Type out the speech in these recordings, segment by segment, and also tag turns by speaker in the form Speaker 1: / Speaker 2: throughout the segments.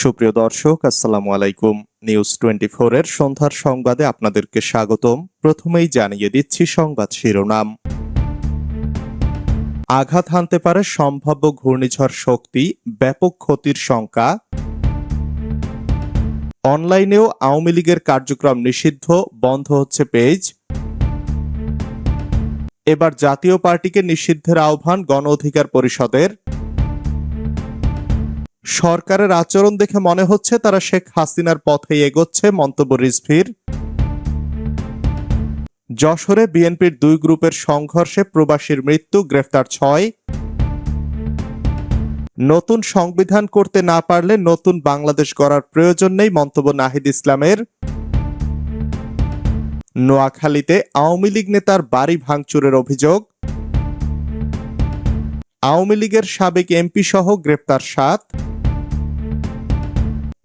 Speaker 1: সুপ্রিয় দর্শক আসসালামু আলাইকুম নিউজ টোয়েন্টি এর সন্ধ্যার সংবাদে আপনাদেরকে স্বাগতম প্রথমেই জানিয়ে দিচ্ছি সংবাদ শিরোনাম আঘাত হানতে পারে সম্ভাব্য ঘূর্ণিঝড় শক্তি ব্যাপক ক্ষতির শঙ্কা অনলাইনেও আওয়ামী লীগের কার্যক্রম নিষিদ্ধ বন্ধ হচ্ছে পেজ এবার জাতীয় পার্টিকে নিষিদ্ধের আহ্বান গণ অধিকার পরিষদের সরকারের আচরণ দেখে মনে হচ্ছে তারা শেখ হাসিনার পথে এগোচ্ছে মন্তব্য রিজভির যশোরে বিএনপির দুই গ্রুপের সংঘর্ষে প্রবাসীর মৃত্যু গ্রেফতার ছয় নতুন সংবিধান করতে না পারলে নতুন বাংলাদেশ গড়ার প্রয়োজন নেই মন্তব্য নাহিদ ইসলামের নোয়াখালীতে আওয়ামী লীগ নেতার বাড়ি ভাঙচুরের অভিযোগ আওয়ামী লীগের সাবেক এমপি সহ গ্রেপ্তার সাত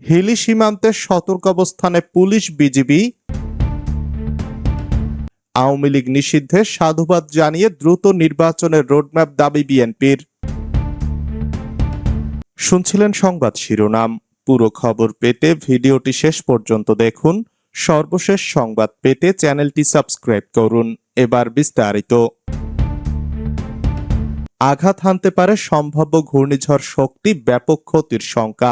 Speaker 1: হিলি সীমান্তে সতর্ক অবস্থানে পুলিশ বিজিবি আওয়ামী লীগ নিষিদ্ধে সাধুবাদ জানিয়ে দ্রুত নির্বাচনের রোডম্যাপ দাবি বিএনপির শুনছিলেন সংবাদ শিরোনাম পুরো খবর পেতে ভিডিওটি শেষ পর্যন্ত দেখুন সর্বশেষ সংবাদ পেতে চ্যানেলটি সাবস্ক্রাইব করুন এবার বিস্তারিত আঘাত হানতে পারে সম্ভাব্য ঘূর্ণিঝড় শক্তি ব্যাপক ক্ষতির শঙ্কা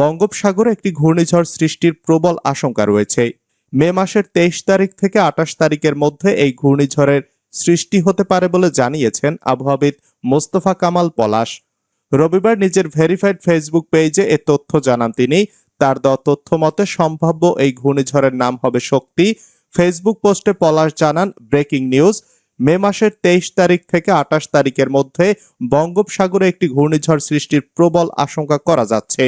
Speaker 1: বঙ্গোপসাগরে একটি ঘূর্ণিঝড় সৃষ্টির প্রবল আশঙ্কা রয়েছে মে মাসের তেইশ তারিখ থেকে আটাশ তারিখের মধ্যে এই ঘূর্ণিঝড়ের সৃষ্টি হতে পারে বলে জানিয়েছেন আবহাওয়াবিদ মোস্তফা কামাল পলাশ রবিবার নিজের ভেরিফাইড ফেসবুক পেজে এ তথ্য জানান তিনি তার দেওয়া তথ্য মতে সম্ভাব্য এই ঘূর্ণিঝড়ের নাম হবে শক্তি ফেসবুক পোস্টে পলাশ জানান ব্রেকিং নিউজ মে মাসের তেইশ তারিখ থেকে আটাশ তারিখের মধ্যে বঙ্গোপসাগরে একটি ঘূর্ণিঝড় সৃষ্টির প্রবল আশঙ্কা করা যাচ্ছে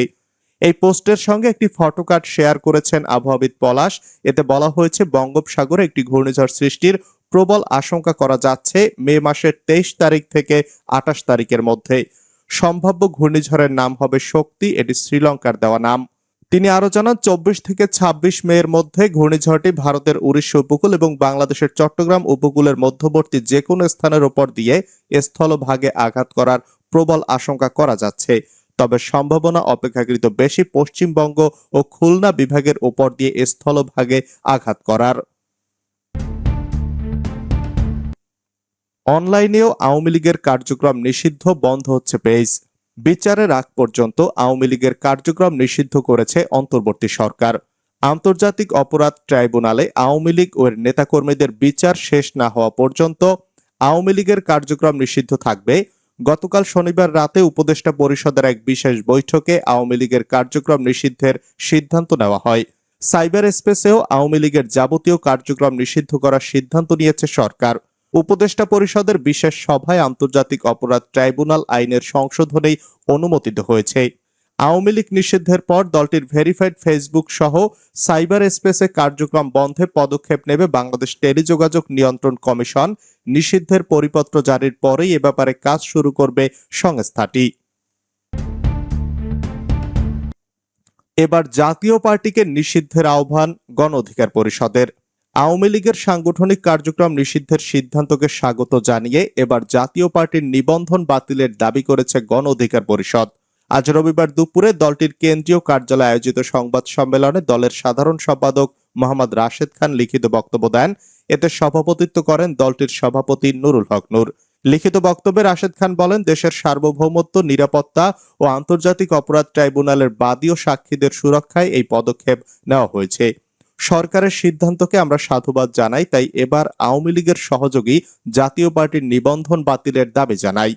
Speaker 1: এই পোস্টের সঙ্গে একটি কার্ড শেয়ার করেছেন আবহাওয়াবিদ পলাশ এতে বলা হয়েছে বঙ্গোপসাগরে একটি ঘূর্ণিঝড় সৃষ্টির প্রবল আশঙ্কা করা যাচ্ছে মে মাসের তেইশ তারিখ থেকে আঠাশ তারিখের মধ্যে সম্ভাব্য ঘূর্ণিঝড়ের নাম হবে শক্তি এটি শ্রীলঙ্কার দেওয়া নাম তিনি আরো জানান চব্বিশ থেকে ছাব্বিশ মেয়ের মধ্যে ঘূর্ণিঝড়টি ভারতের উড়িষ্যা উপকূল এবং বাংলাদেশের চট্টগ্রাম উপকূলের মধ্যবর্তী যে কোনো স্থানের উপর দিয়ে স্থলভাগে আঘাত করার প্রবল আশঙ্কা করা যাচ্ছে তবে সম্ভাবনা অপেক্ষাকৃত বেশি পশ্চিমবঙ্গ ও খুলনা বিভাগের ওপর দিয়ে স্থলভাগে আঘাত করার অনলাইনেও আওয়ামী লীগের কার্যক্রম নিষিদ্ধ বন্ধ হচ্ছে পেজ বিচারের আগ পর্যন্ত আওয়ামী লীগের কার্যক্রম নিষিদ্ধ করেছে অন্তর্বর্তী সরকার আন্তর্জাতিক অপরাধ ট্রাইব্যুনালে আওয়ামী লীগ ও নেতাকর্মীদের বিচার শেষ না হওয়া পর্যন্ত আওয়ামী লীগের কার্যক্রম নিষিদ্ধ থাকবে গতকাল শনিবার রাতে উপদেষ্টা পরিষদের এক বিশেষ বৈঠকে আওয়ামী লীগের কার্যক্রম নিষিদ্ধের সিদ্ধান্ত নেওয়া হয় সাইবার স্পেসেও আওয়ামী লীগের যাবতীয় কার্যক্রম নিষিদ্ধ করার সিদ্ধান্ত নিয়েছে সরকার উপদেষ্টা পরিষদের বিশেষ সভায় আন্তর্জাতিক অপরাধ ট্রাইব্যুনাল আইনের সংশোধনেই অনুমোদিত হয়েছে আওয়ামী লীগ নিষিদ্ধের পর দলটির ভেরিফাইড ফেসবুক সহ সাইবার স্পেসে কার্যক্রম বন্ধে পদক্ষেপ নেবে বাংলাদেশ টেলিযোগাযোগ নিয়ন্ত্রণ কমিশন নিষিদ্ধের পরিপত্র জারির পরেই এ ব্যাপারে কাজ শুরু করবে সংস্থাটি এবার জাতীয় পার্টিকে নিষিদ্ধের আহ্বান গণ অধিকার পরিষদের আওয়ামী লীগের সাংগঠনিক কার্যক্রম নিষিদ্ধের সিদ্ধান্তকে স্বাগত জানিয়ে এবার জাতীয় পার্টির নিবন্ধন বাতিলের দাবি করেছে গণ অধিকার পরিষদ আজ রবিবার দুপুরে দলটির কেন্দ্রীয় কার্যালয়ে আয়োজিত সংবাদ সম্মেলনে দলের সাধারণ সম্পাদক মোহাম্মদ রাশেদ খান লিখিত বক্তব্য দেন এতে সভাপতিত্ব করেন দলটির সভাপতি নুরুল হক নূর লিখিত বক্তব্যে রাশেদ খান বলেন দেশের সার্বভৌমত্ব নিরাপত্তা ও আন্তর্জাতিক অপরাধ ট্রাইব্যুনালের বাদী ও সাক্ষীদের সুরক্ষায় এই পদক্ষেপ নেওয়া হয়েছে সরকারের সিদ্ধান্তকে আমরা সাধুবাদ জানাই তাই এবার আওয়ামী লীগের সহযোগী জাতীয় পার্টির নিবন্ধন বাতিলের দাবি জানাই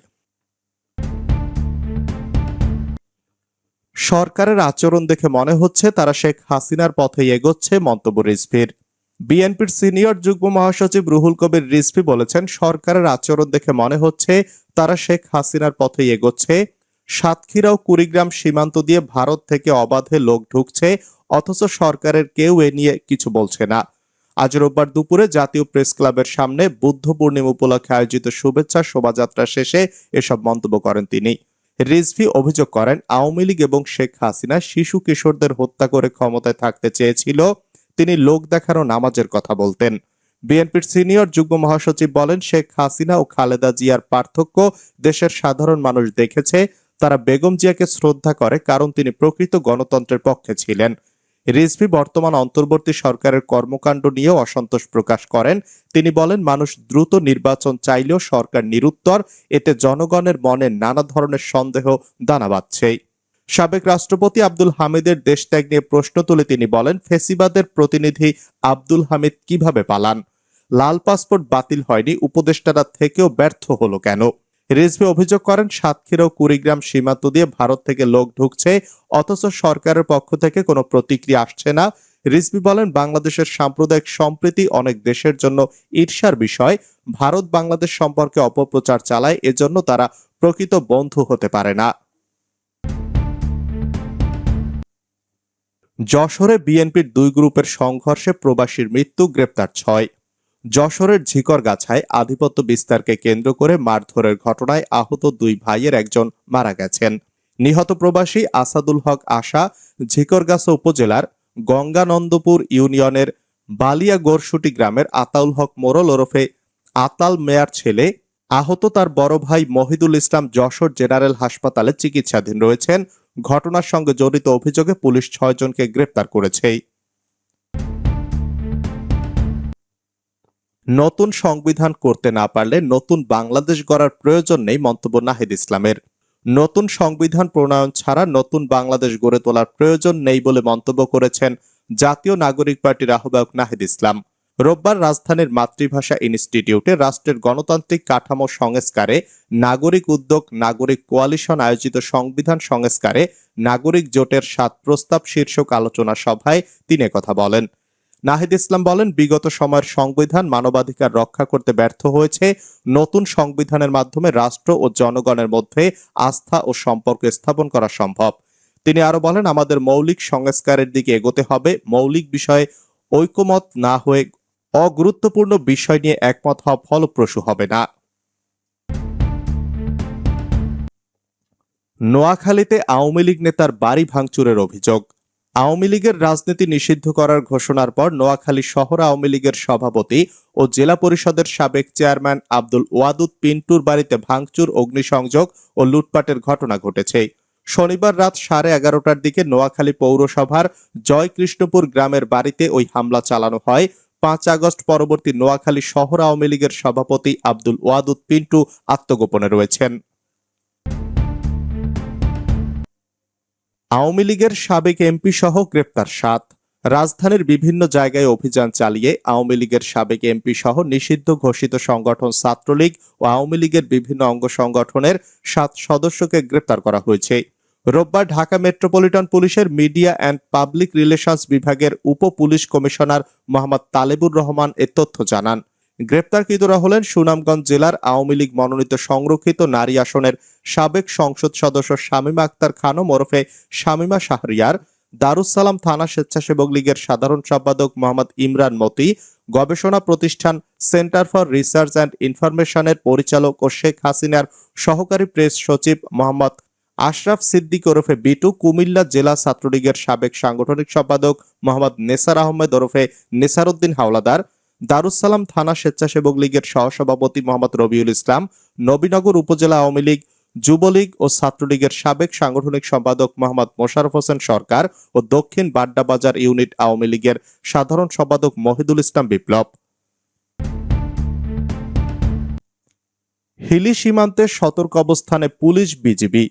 Speaker 1: সরকারের আচরণ দেখে মনে হচ্ছে তারা শেখ হাসিনার পথেই এগোচ্ছে মন্তব্য রিজভির বিএনপির সিনিয়র যুগ্ম মহাসচিব রুহুল কবির রিজভি বলেছেন সরকারের আচরণ দেখে মনে হচ্ছে তারা শেখ হাসিনার পথেই এগোচ্ছে সাতক্ষীরা ও কুড়িগ্রাম সীমান্ত দিয়ে ভারত থেকে অবাধে লোক ঢুকছে অথচ সরকারের কেউ এ নিয়ে কিছু বলছে না আজ রোববার দুপুরে জাতীয় প্রেস ক্লাবের সামনে বুদ্ধ পূর্ণিমা উপলক্ষে আয়োজিত শুভেচ্ছা শোভাযাত্রা শেষে এসব মন্তব্য করেন তিনি রিজভি অভিযোগ করেন আওয়ামী লীগ এবং শেখ হাসিনা শিশু কিশোরদের হত্যা করে ক্ষমতায় থাকতে চেয়েছিল তিনি লোক দেখানো নামাজের কথা বলতেন বিএনপির সিনিয়র যুগ্ম মহাসচিব বলেন শেখ হাসিনা ও খালেদা জিয়ার পার্থক্য দেশের সাধারণ মানুষ দেখেছে তারা বেগম জিয়াকে শ্রদ্ধা করে কারণ তিনি প্রকৃত গণতন্ত্রের পক্ষে ছিলেন রিজভি বর্তমান অন্তর্বর্তী সরকারের কর্মকাণ্ড নিয়েও অসন্তোষ প্রকাশ করেন তিনি বলেন মানুষ দ্রুত নির্বাচন চাইলেও সরকার নিরুত্তর এতে জনগণের মনে নানা ধরনের সন্দেহ দানা বাঁধছে সাবেক রাষ্ট্রপতি আব্দুল হামিদের দেশত্যাগ নিয়ে প্রশ্ন তুলে তিনি বলেন ফেসিবাদের প্রতিনিধি আব্দুল হামিদ কিভাবে পালান লাল পাসপোর্ট বাতিল হয়নি উপদেষ্টারা থেকেও ব্যর্থ হলো কেন রেজবি অভিযোগ করেন সাতক্ষীরা ও কুড়িগ্রাম সীমান্ত দিয়ে ভারত থেকে লোক ঢুকছে অথচ সরকারের পক্ষ থেকে কোনো প্রতিক্রিয়া আসছে না রিজবি বলেন বাংলাদেশের সাম্প্রদায়িক সম্প্রীতি অনেক দেশের জন্য ঈর্ষার বিষয় ভারত বাংলাদেশ সম্পর্কে অপপ্রচার চালায় এজন্য তারা প্রকৃত বন্ধু হতে পারে না যশোরে বিএনপির দুই গ্রুপের সংঘর্ষে প্রবাসীর মৃত্যু গ্রেপ্তার ছয় যশোরের ঝিকরগাছায় আধিপত্য বিস্তারকে কেন্দ্র করে মারধরের ঘটনায় আহত দুই ভাইয়ের একজন মারা গেছেন নিহত প্রবাসী আসাদুল হক আশা ঝিকরগাছা উপজেলার গঙ্গানন্দপুর ইউনিয়নের বালিয়া গোরসুটি গ্রামের আতাউল হক মোরল ওরফে আতাল মেয়ার ছেলে আহত তার বড় ভাই মহিদুল ইসলাম যশোর জেনারেল হাসপাতালে চিকিৎসাধীন রয়েছেন ঘটনার সঙ্গে জড়িত অভিযোগে পুলিশ ছয়জনকে গ্রেপ্তার করেছে নতুন সংবিধান করতে না পারলে নতুন বাংলাদেশ গড়ার প্রয়োজন নেই মন্তব্য নাহিদ ইসলামের নতুন সংবিধান প্রণয়ন ছাড়া নতুন বাংলাদেশ গড়ে তোলার প্রয়োজন নেই বলে মন্তব্য করেছেন জাতীয় নাগরিক পার্টির আহ্বায়ক নাহিদ ইসলাম রোববার রাজধানীর মাতৃভাষা ইনস্টিটিউটে রাষ্ট্রের গণতান্ত্রিক কাঠামো সংস্কারে নাগরিক উদ্যোগ নাগরিক কোয়ালিশন আয়োজিত সংবিধান সংস্কারে নাগরিক জোটের সাত প্রস্তাব শীর্ষক আলোচনা সভায় তিনি কথা বলেন নাহিদ ইসলাম বলেন বিগত সময়ের সংবিধান মানবাধিকার রক্ষা করতে ব্যর্থ হয়েছে নতুন সংবিধানের মাধ্যমে রাষ্ট্র ও জনগণের মধ্যে আস্থা ও সম্পর্ক স্থাপন করা সম্ভব তিনি আরো বলেন আমাদের মৌলিক সংস্কারের দিকে এগোতে হবে মৌলিক বিষয়ে ঐকমত না হয়ে অগুরুত্বপূর্ণ বিষয় নিয়ে একমত হওয়া ফলপ্রসূ হবে না নোয়াখালীতে আওয়ামী লীগ নেতার বাড়ি ভাঙচুরের অভিযোগ আওয়ামী লীগের রাজনীতি নিষিদ্ধ করার ঘোষণার পর নোয়াখালী শহর আওয়ামী লীগের সভাপতি ও জেলা পরিষদের সাবেক চেয়ারম্যান আব্দুল ওয়াদুদ পিন্টুর বাড়িতে ভাঙচুর অগ্নিসংযোগ ও লুটপাটের ঘটনা ঘটেছে শনিবার রাত সাড়ে এগারোটার দিকে নোয়াখালী পৌরসভার জয়কৃষ্ণপুর গ্রামের বাড়িতে ওই হামলা চালানো হয় পাঁচ আগস্ট পরবর্তী নোয়াখালী শহর আওয়ামী লীগের সভাপতি আব্দুল ওয়াদুদ পিন্টু আত্মগোপনে রয়েছেন আওয়ামী লীগের সাবেক এমপি সহ গ্রেপ্তার সাত রাজধানীর বিভিন্ন জায়গায় অভিযান চালিয়ে আওয়ামী লীগের সাবেক এমপি সহ নিষিদ্ধ ঘোষিত সংগঠন ছাত্রলীগ ও আওয়ামী লীগের বিভিন্ন অঙ্গ সংগঠনের সাত সদস্যকে গ্রেপ্তার করা হয়েছে রোববার ঢাকা মেট্রোপলিটন পুলিশের মিডিয়া অ্যান্ড পাবলিক রিলেশনস বিভাগের উপ পুলিশ কমিশনার মোহাম্মদ তালেবুর রহমান এ তথ্য জানান গ্রেপ্তারকৃতরা হলেন সুনামগঞ্জ জেলার আওয়ামী লীগ মনোনীত সংরক্ষিত নারী আসনের সাবেক সংসদ সদস্য শামীমা আক্তার খানম ওরফে শামীমা শাহরিয়ার দারুসালাম থানা স্বেচ্ছাসেবক লীগের সাধারণ সম্পাদক মোহাম্মদ ইমরান মতি গবেষণা প্রতিষ্ঠান সেন্টার ফর রিসার্চ অ্যান্ড ইনফরমেশনের পরিচালক ও শেখ হাসিনার সহকারী প্রেস সচিব মোহাম্মদ আশরাফ সিদ্দিক ওরফে বিটু কুমিল্লা জেলা ছাত্রলীগের সাবেক সাংগঠনিক সম্পাদক মোহাম্মদ নেসার আহমেদ ওরফে নেসারউদ্দিন হাওলাদার দারুসালাম থানা স্বেচ্ছাসেবক লীগের সহসভাপতি মোহাম্মদ রবিউল ইসলাম নবীনগর উপজেলা আওয়ামী লীগ যুবলীগ ও ছাত্রলীগের সাবেক সাংগঠনিক সম্পাদক মোহাম্মদ মোশারফ হোসেন সরকার ও দক্ষিণ বাড্ডা বাজার ইউনিট আওয়ামী লীগের সাধারণ সম্পাদক মহিদুল ইসলাম বিপ্লব হিলি সীমান্তে সতর্ক অবস্থানে পুলিশ বিজিবি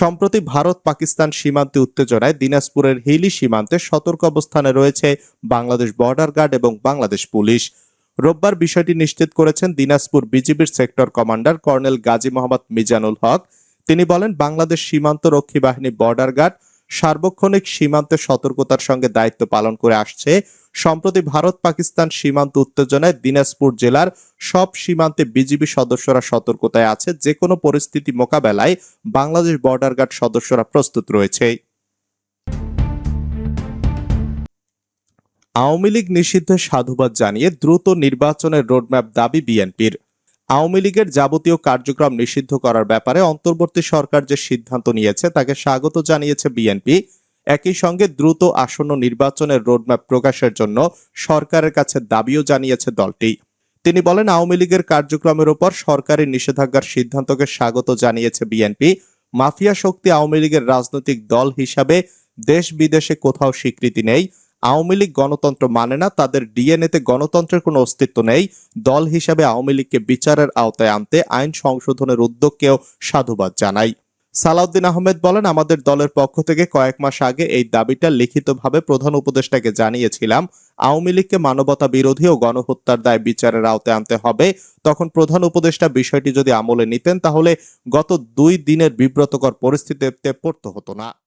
Speaker 1: সম্প্রতি ভারত পাকিস্তান সীমান্তে উত্তেজনায় দিনাজপুরের হিলি সীমান্তে সতর্ক অবস্থানে রয়েছে বাংলাদেশ বর্ডার গার্ড এবং বাংলাদেশ পুলিশ রোববার বিষয়টি নিশ্চিত করেছেন দিনাজপুর বিজিবির sector commander colonel Gazi Mohammad Mizanul Haque তিনি বলেন বাংলাদেশ সীমান্ত রক্ষী বাহিনী বর্ডার গার্ড সার্বক্ষণিক সীমান্তে সতর্কতার সঙ্গে দায়িত্ব পালন করে আসছে সম্প্রতি ভারত পাকিস্তান সীমান্ত উত্তেজনায় দিনাজপুর জেলার সব সীমান্তে বিজিবি সদস্যরা সতর্কতায় আছে যে কোনো পরিস্থিতি মোকাবেলায় বাংলাদেশ বর্ডার গার্ড সদস্যরা প্রস্তুত রয়েছে আওয়ামী লীগ নিষিদ্ধের সাধুবাদ জানিয়ে দ্রুত নির্বাচনের রোডম্যাপ দাবি বিএনপির আওয়ামী লীগের যাবতীয় কার্যক্রম নিষিদ্ধ করার ব্যাপারে অন্তর্বর্তী সরকার যে সিদ্ধান্ত নিয়েছে তাকে স্বাগত জানিয়েছে বিএনপি একই সঙ্গে দ্রুত আসন্ন নির্বাচনের রোডম্যাপ প্রকাশের জন্য সরকারের কাছে দাবিও জানিয়েছে দলটি তিনি বলেন আওয়ামী লীগের কার্যক্রমের উপর সরকারি নিষেধাজ্ঞার সিদ্ধান্তকে স্বাগত জানিয়েছে বিএনপি মাফিয়া শক্তি আওয়ামী লীগের রাজনৈতিক দল হিসাবে দেশ বিদেশে কোথাও স্বীকৃতি নেই আওয়ামী লীগ গণতন্ত্র মানে না তাদের ডিএনএতে গণতন্ত্রের কোনো অস্তিত্ব নেই দল হিসাবে আওয়ামী লীগকে বিচারের আওতায় আনতে আইন সংশোধনের উদ্যোগকেও সাধুবাদ জানায় সালাউদ্দিন আহমেদ বলেন আমাদের দলের পক্ষ থেকে কয়েক মাস আগে এই দাবিটা লিখিতভাবে প্রধান উপদেষ্টাকে জানিয়েছিলাম আওয়ামী লীগকে মানবতা বিরোধী ও গণহত্যার দায় বিচারের আওতায় আনতে হবে তখন প্রধান উপদেষ্টা বিষয়টি যদি আমলে নিতেন তাহলে গত দুই দিনের বিব্রতকর পরিস্থিতিতে পড়তে হতো না